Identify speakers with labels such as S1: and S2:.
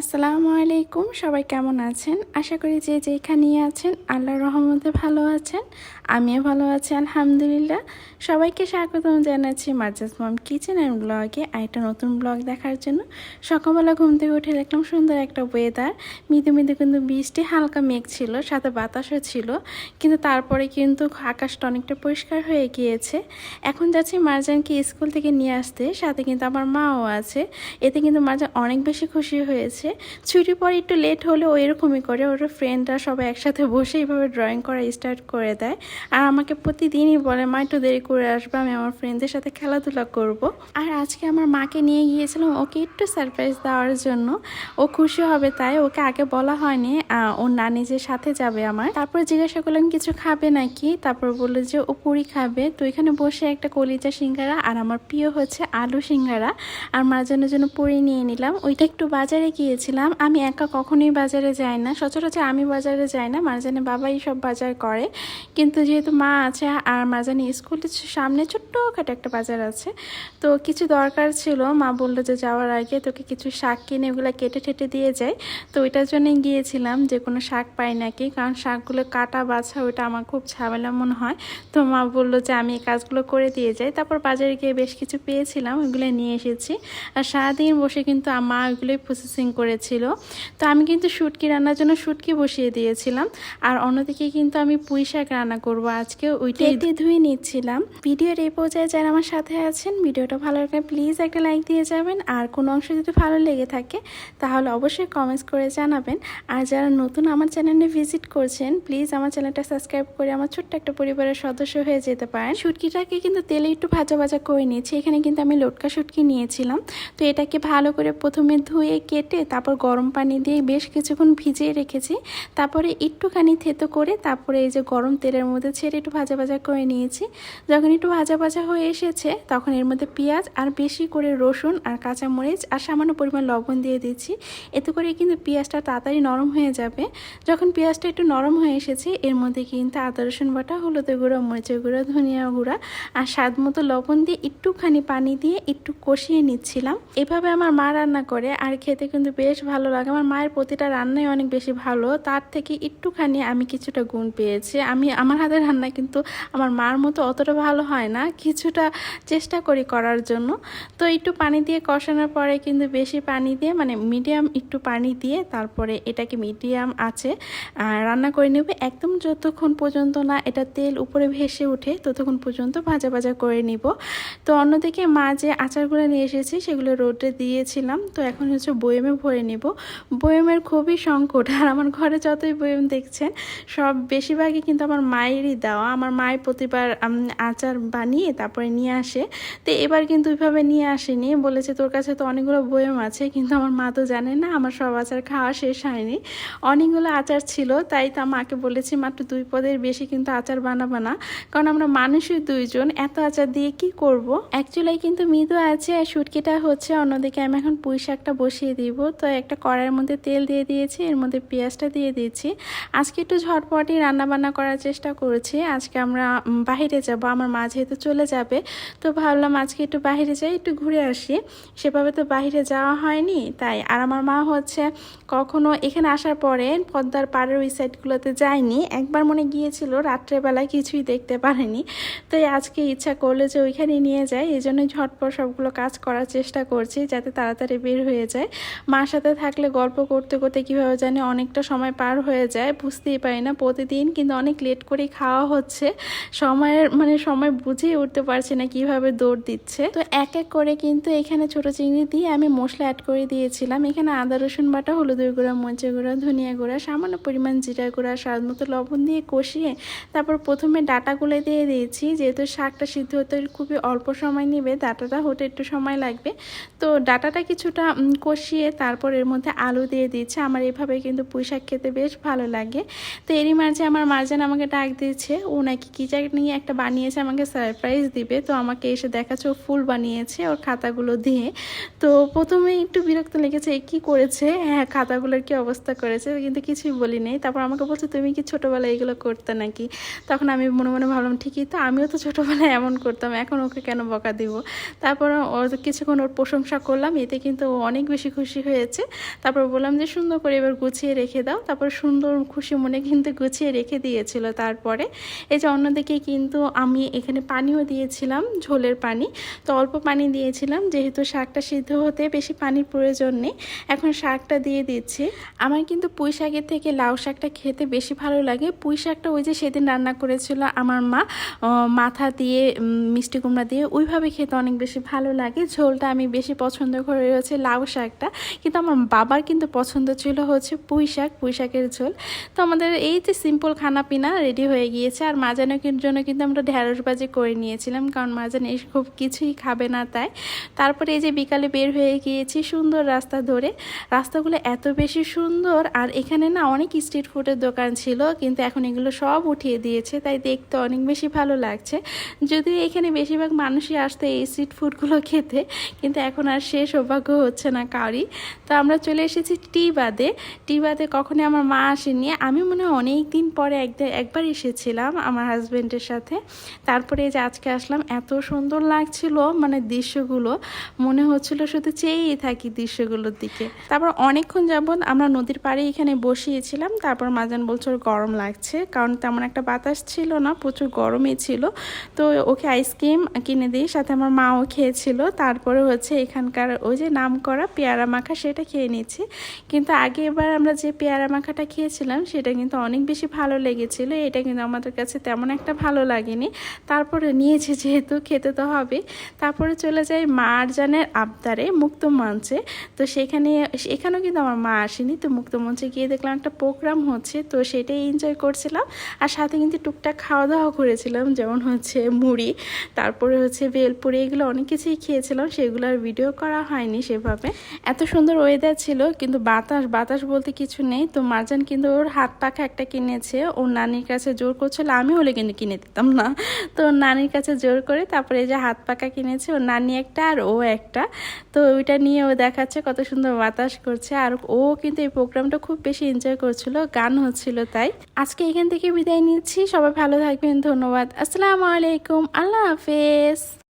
S1: আসসালামু আলাইকুম, সবাই কেমন আছেন? আশা করি যে যেখানেই আছেন, আল্লাহর রহমতে ভালো আছেন, আমিও ভালো আছি, আলহামদুলিল্লাহ। সবাইকে স্বাগতম জানাচ্ছি মার্জাস মম কিচেন অ্যান্ড ব্লগে আরেকটা নতুন ব্লগ দেখার জন্য। সকালবেলা ঘুম থেকে উঠে দেখলাম সুন্দর একটা ওয়েদার মৃদু মৃদু কিন্তু বৃষ্টি, হালকা মেঘ ছিল, সাথে বাতাসও ছিল, কিন্তু তারপরে কিন্তু আকাশটা অনেকটা পরিষ্কার হয়ে গিয়েছে। এখন যাচ্ছি মার্জানকে স্কুল থেকে নিয়ে আসতে, সাথে কিন্তু আমার মাও আছে। এতে কিন্তু মার্জান অনেক বেশি খুশি হয়েছে। ছুটি পর একটু লেট হলে হলেও এরকমই করে। ওর ফ্রেন্ডরা সবাই একসাথে বসে এইভাবে ড্রয়িং করা স্টার্ট করে দেয়। আর আমাকে প্রতিদিনই বলে, মা, একটু দেরি করে আসব, আমি আমার ফ্রেন্ডদের সাথে খেলাধুলা করব। আর আজকে আমার মাকে নিয়ে গিয়েছিলাম। ওকে একটু সারপ্রাইজ দেওয়ার জন্য। ও খুশি হবে তাই ওকে আগে বলা হয়নি। ওর নানি যে সাথে যাবে আমার। তারপর জিজ্ঞাসা করলাম, কিছু খাবে নাকি? তারপর বলল যে, ও পুরি খাবে। তো এখানে বসে একটা কলিজা সিঙ্গারা আর আমার প্রিয় হচ্ছে আলু সিঙ্গারা। আর মাঝানোর জন্য পুরি নিয়ে নিলাম। ওইটা একটু বাজারে গিয়েছিলাম, আমি একা কখনোই বাজারে যাই না। সচরাচর আমি বাজারে যাই না মারজানে বাবাই সব বাজার করে। কিন্তু যেহেতু মা আছে, আর মারজানি স্কুলের সামনে ছোট্টখাটো একটা বাজার আছে, তো কিছু দরকার ছিল। মা বলল যে যাওয়ার আগে তোকে কিছু শাক কিনে ওগুলো কেটে ঠেটে দিয়ে যায় তো ওইটার জন্যই গিয়েছিলাম যে কোনো শাক পাই নাকি, কারণ শাকগুলো কাটা বাছা, ওইটা আমার খুব ঝামেলা মনে হয়। তো মা বলল যে আমি এই কাজগুলো করে দিয়ে যাই। তারপর বাজারে গিয়ে বেশ কিছু পেয়েছিলাম, ওইগুলো নিয়ে এসেছি। আর সারাদিন বসে কিন্তু মা ওইগুলোই প্রসেসিং করেছিল। তো আমি কিন্তু শুটকি রান্নার জন্য শুটকি বসিয়ে দিয়েছিলাম। আর অন্যদিকে কিন্তু আমি পুঁই শাক রান্না করব। আজকে ওইটাই ধুয়ে নিচ্ছিলাম। ভিডিওর এই পর্যায়ে যারা আমার সাথে আছেন, ভিডিওটা ভালো লাগলে প্লিজ একটা লাইক দিয়ে যাবেন। আর কোনো অংশ যদি ভালো লেগে থাকে, তাহলে অবশ্যই কমেন্টস করে জানাবেন। আর যারা নতুন আমার চ্যানেলে ভিজিট করছেন প্লিজ আমার চ্যানেলটা সাবস্ক্রাইব করে আমার ছোট্ট একটা পরিবারের সদস্য হয়ে যেতে পারেন। শুটকিটাকে কিন্তু তেলে একটু ভাজা ভাজা করে নিয়েছি। এখানে কিন্তু আমি লটকা শুটকি নিয়েছিলাম। তো এটাকে ভালো করে প্রথমে ধুয়ে কেটে তারপর গরম পানি দিয়ে বেশ কিছুক্ষণ ভিজিয়ে রেখেছি। তারপরে একটুখানি থেতো করে তারপরে এই যে গরম তেলের মধ্যে ছেড়ে একটু ভাজা ভাজা করে নিয়েছি। যখন একটু ভাজা ভাজা হয়ে এসেছে, তখন এর মধ্যে পেঁয়াজ আর বেশি করে রসুন আর কাঁচামরিচ আর সামান্য পরিমাণ লবণ দিয়ে দিচ্ছি। এতে করে কিন্তু পেঁয়াজটা তাড়াতাড়ি নরম হয়ে যাবে। যখন পেঁয়াজটা একটু নরম হয়ে এসেছে, এর মধ্যে কিন্তু আদা, রসুন বাটা, হলুদের গুঁড়ো, মরিচের গুঁড়ো, ধনিয়া গুঁড়া আর স্বাদ মতো লবণ দিয়ে একটুখানি পানি দিয়ে একটু কষিয়ে নিচ্ছিলাম। এভাবে আমার মা রান্না করে আর খেতে কিন্তু বেশ ভালো লাগে। আমার মায়ের প্রতিটা রান্নাই অনেক বেশি ভালো। তার থেকে একটুখানি আমি কিছুটা গুণ পেয়েছি। আমি, আমার হাতের রান্না কিন্তু আমার মার মতো অতটা ভালো হয় না। কিছুটা চেষ্টা করি করার জন্য। তো একটু পানি দিয়ে কষানোর পরে কিন্তু বেশি পানি দিয়ে মানে মিডিয়াম একটু পানি দিয়ে তারপরে এটাকে মিডিয়াম আছে রান্না করে নেবে। একদম যতক্ষণ পর্যন্ত না এটা তেল উপরে ভেসে ওঠে, ততক্ষণ পর্যন্ত ভাজা ভাজা করে নিব। তো অন্যদিকে মা যে আচারগুলো নিয়ে এসেছি সেগুলো রোদে দিয়েছিলাম। তো এখন হচ্ছে বয়েমে ভরে নেব। বয়েমের খুবই সংকট, আর আমার ঘরে যতই বয়েম দেখছেন, সব বেশিরভাগই কিন্তু আমার মায়েরই দেওয়া। আমার মায়ের প্রতিবার আচার বানিয়ে তারপরে নিয়ে আসে। তো এবার কিন্তু ওইভাবে নিয়ে আসেনি। বলেছে, তোর কাছে তো অনেকগুলো বয়েম আছে, কিন্তু আমার মা তো জানে না, আমার সব আচার খাওয়া শেষ হয়নি। অনেকগুলো আচার ছিল, তাই তো মাকে বলেছি, মাত্র দুই পদের বেশি কিন্তু আচার বানাবো না, কারণ আমরা মানুষই দুইজন, এত আচার দিয়ে কি করব? অ্যাকচুয়ালি কিন্তু মৃদু আছে, আর শুটকিটা হচ্ছে অন্যদিকে। আমি এখন পুঁই শাকটা বসিয়ে দিব, তো একটা কড়াইয়ের মধ্যে তেল দিয়ে দিয়েছি, এর মধ্যে পেঁয়াজটা দিয়ে দিয়েছি। আজকে একটু ঝটপটি রান্না বান্না করার চেষ্টা করেছি। আজকে আমরা বাহিরে যাব, আমার মা যেহেতু চলে যাবে, তো ভাবলাম আজকে একটু বাইরে যাই, একটু ঘুরে আসি। সেভাবে তো বাইরে যাওয়া হয়নি, তাই আর আমার মা হচ্ছে কখনো এখানে আসার পরে পদ্মার পাড়ের ওই সাইডগুলোতে যায়নি। একবার মনে গিয়েছিল, রাত্রেবেলায় কিছুই দেখতে পারেনি। তাই আজকে ইচ্ছা করল যে ওইখানে নিয়ে যায় এই জন্যই ঝটপট সবগুলো কাজ করার চেষ্টা করছি, যাতে তাড়াতাড়ি বের হয়ে যায়। মার সাথে থাকলে গল্প করতে করতে কীভাবে জানি অনেকটা সময় পার হয়ে যায়, বুঝতেই পারি না। প্রতিদিন কিন্তু অনেক লেট করেই খাওয়া হচ্ছে। সময়ের মানে সময় বুঝেই উঠতে পারছি না কীভাবে দৌড় দিচ্ছে। তো এক এক করে কিন্তু এখানে ছোট চিংড়ি দিয়ে আমি মশলা অ্যাড করে দিয়েছিলাম। এখানে আদা, রসুন বাটা, হলুদের গুঁড়া, মরিচের গুঁড়া, ধনিয়া গুঁড়া, সামান্য পরিমাণ জিরা গুঁড়া, স্বাদ মতো লবণ দিয়ে কষিয়ে তারপর প্রথমে ডাটাগুলো দিয়ে দিয়েছি। যেহেতু শাকটা সিদ্ধ হতে খুবই অল্প সময় নেবে, ডাটাটা হতে একটু সময় লাগবে। তো ডাটাটা কিছুটা কষিয়ে কষিয়ে তারপর এর মধ্যে আলু দিয়ে দিচ্ছে। আমার এভাবে কিন্তু পুঁই শাক খেতে বেশ ভালো লাগে। তো এরই মাঝে আমার মার্জান আমাকে ডাক দিয়েছে ও নাকি কী নিয়ে একটা বানিয়েছে, আমাকে সারপ্রাইজ দিবে। তো আমাকে এসে দেখাচ্ছে, ও ফুল বানিয়েছে ওর খাতাগুলো দিয়ে। তো প্রথমে একটু বিরক্ত লেগেছে কী করেছে? হ্যাঁ খাতাগুলোর কি অবস্থা করেছে? কিন্তু কিছুই বলি নেই তারপর আমাকে বলছে, তুমি কি ছোটোবেলায় এগুলো করতে নাকি? তখন আমি মনে মনে ভাবলাম, ঠিকই তো, আমিও তো ছোটোবেলায় এমন করতাম, এখন ওকে কেন বকা দিব? তারপর ওর কিছুক্ষণ ওর প্রশংসা করলাম, এতে কিন্তু অনেক বেশি খুশি হয়েছে। হয়েছে তারপর বললাম যে, সুন্দর করে এবার গুছিয়ে রেখে দাও। তারপর সুন্দর খুশি মনে কিন্তু গুছিয়ে রেখে দিয়েছিল তারপরে। এই যে অন্যদিকে কিন্তু আমি এখানে পানিও দিয়েছিলাম, ঝোলের পানি। তো অল্প পানি দিয়েছিলাম, যেহেতু শাকটা সিদ্ধ হতে বেশি পানির প্রয়োজন নেই। এখন শাকটা দিয়ে দিচ্ছি। আমার কিন্তু পুঁই শাকের থেকে লাউ শাকটা খেতে বেশি ভালো লাগে। পুঁই শাকটা ওই যে সেদিন রান্না করেছিল আমার মা মাথা দিয়ে মিষ্টি কুমড়া দিয়ে, ওইভাবে খেতে অনেক বেশি ভালো লাগে। ঝোলটা আমি বেশি পছন্দ করে হচ্ছে লাউ শাকটা। কিন্তু আমার বাবার কিন্তু পছন্দ ছিল হচ্ছে পুঁই শাক পুঁই শাকের ঝোল। তো আমাদের এই যে সিম্পল খানা পিনা রেডি হয়ে গিয়েছে, আর মাজানের জন্য কিন্তু আমরা ঢ্যাঁড়স বাজি করে নিয়েছিলাম, কারণ মাজান এই খুব কিছুই খাবে না তাই। তারপরে এই যে বিকালে বের হয়ে গিয়েছি সুন্দর রাস্তা ধরে। রাস্তাগুলো এত বেশি সুন্দর, আর এখানে না অনেক স্ট্রিট ফুডের দোকান ছিল, কিন্তু এখন এগুলো সব উঠিয়ে দিয়েছে, তাই দেখতে অনেক বেশি ভালো লাগছে। যদিও এখানে বেশিরভাগ মানুষই আসতো এই স্ট্রিট ফুডগুলো খেতে, কিন্তু এখন আর সে সৌভাগ্য হচ্ছে না কারি তো আমরা চলে এসেছি টি বাদে টি বাদে কখনই আমার মা আসেনি আমি মনে হয় অনেক দিন পরে একদিন একবার এসেছিলাম আমার হাজব্যান্ডের সাথে। তারপরে এই যে আজকে আসলাম, এত সুন্দর লাগছিল মানে দৃশ্যগুলো। মনে হচ্ছিল শুধু চেয়েই থাকি দৃশ্যগুলোর দিকে। তারপর অনেকক্ষণ যাবৎ আমরা নদীর পাড়ে এখানে বসিয়েছিলাম। তারপর মাজান বলছে গরম লাগছে। কারণ তেমন একটা বাতাস ছিল না, প্রচুর গরমই ছিল। তো ওকে আইসক্রিম কিনে দিই, সাথে আমার মাও খেয়েছিল। তারপরে হচ্ছে এখানকার ওই যে নাম করা পেয়ারা মাখা সেটা খেয়ে নিচ্ছি। কিন্তু আগে এবার আমরা যে পেয়ারা মাখাটা খেয়েছিলাম, সেটা কিন্তু অনেক বেশি ভালো লেগেছিল। এটা কিন্তু আমাদের কাছে তেমন একটা ভালো লাগেনি। তারপরে নিয়েছি যেহেতু, খেতে তো হবে তারপরে চলে যাই মারজানের আবদারে মুক্ত মঞ্চে। তো সেখানে, এখানেও কিন্তু আমার মা আসেনি। তো মুক্ত মঞ্চে গিয়ে দেখলাম একটা প্রোগ্রাম হচ্ছে। তো সেটাই এনজয় করছিলাম। আর সাথে কিন্তু টুকটাক খাওয়া দাওয়া করেছিলাম, যেমন হচ্ছে মুড়ি, তারপরে হচ্ছে বেলপুরি, এগুলো অনেক কিছুই খেয়েছিলাম। সেগুলো আর ভিডিও করা হয়নি সেভাবে। এত সুন্দর ওয়েদার ছিল, কিন্তু বাতাস বাতাস বলতে কিছু নেই। তো মারজান কিন্তু ওর হাত পাখা একটা কিনেছে। ওর নানির কাছে জোর করছিল, আমি হলে কিন্তু কিনে দিতাম না। তো ওর নানির কাছে জোর করে তারপরে এই যে হাত পাখা কিনেছে, ওর নানি একটা আর ও একটা। তো ওইটা নিয়ে ও দেখাচ্ছে কত সুন্দর বাতাস করছে। আর ও কিন্তু এই প্রোগ্রামটা খুব বেশি এনজয় করছিল, গান হচ্ছিল তাই। আজকে এখান থেকে বিদায় নিচ্ছি। সবাই ভালো থাকবেন, ধন্যবাদ। আসসালামু আলাইকুম, আল্লাহ হাফেজ।